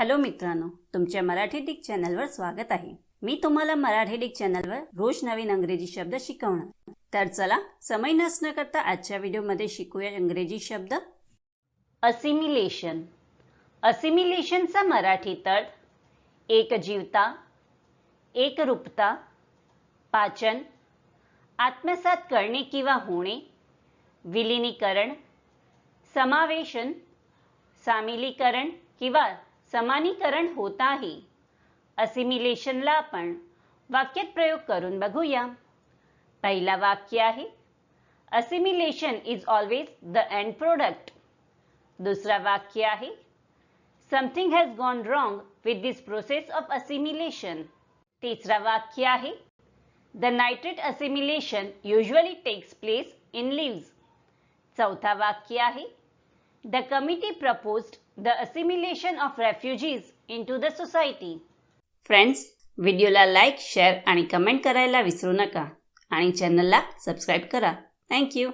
Hello मित्रांनो तुमच्या Marathi Dick चॅनलवर स्वागत आहे. मी तुम्हाला मराठी डिक चॅनलवर रोज नवीन अंग्रेजी शब्द शिकवणार. तर चला समय नसणं करता आजच्या व्हिडिओमध्ये शिकूया इंग्रजी शब्द. असिमिलेशन असिमिलेशनचा मराठी तळ एकजीवता एकरूपता पाचन आत्मसात करणे किंवा होणे विलिनीकरण समावेशन सामिलीकरण किंवा समानीकरण होत आहे. असिमिलेशनला आपण वाक्यात प्रयोग करून बघूया. पहिला वाक्य आहे assimilation is always the end product. दुसरा वाक्य आहे something has gone wrong with this process of assimilation. तिसरा वाक्य आहे the nitrate assimilation usually takes place in leaves चौथा वाक्य आहे the committee proposed the assimilation of refugees into the society friends व्हिडिओला लाईक शेअर आणि कमेंट करायला विसरू नका. आणि चॅनलला सबस्क्राईब करा. थँक्यू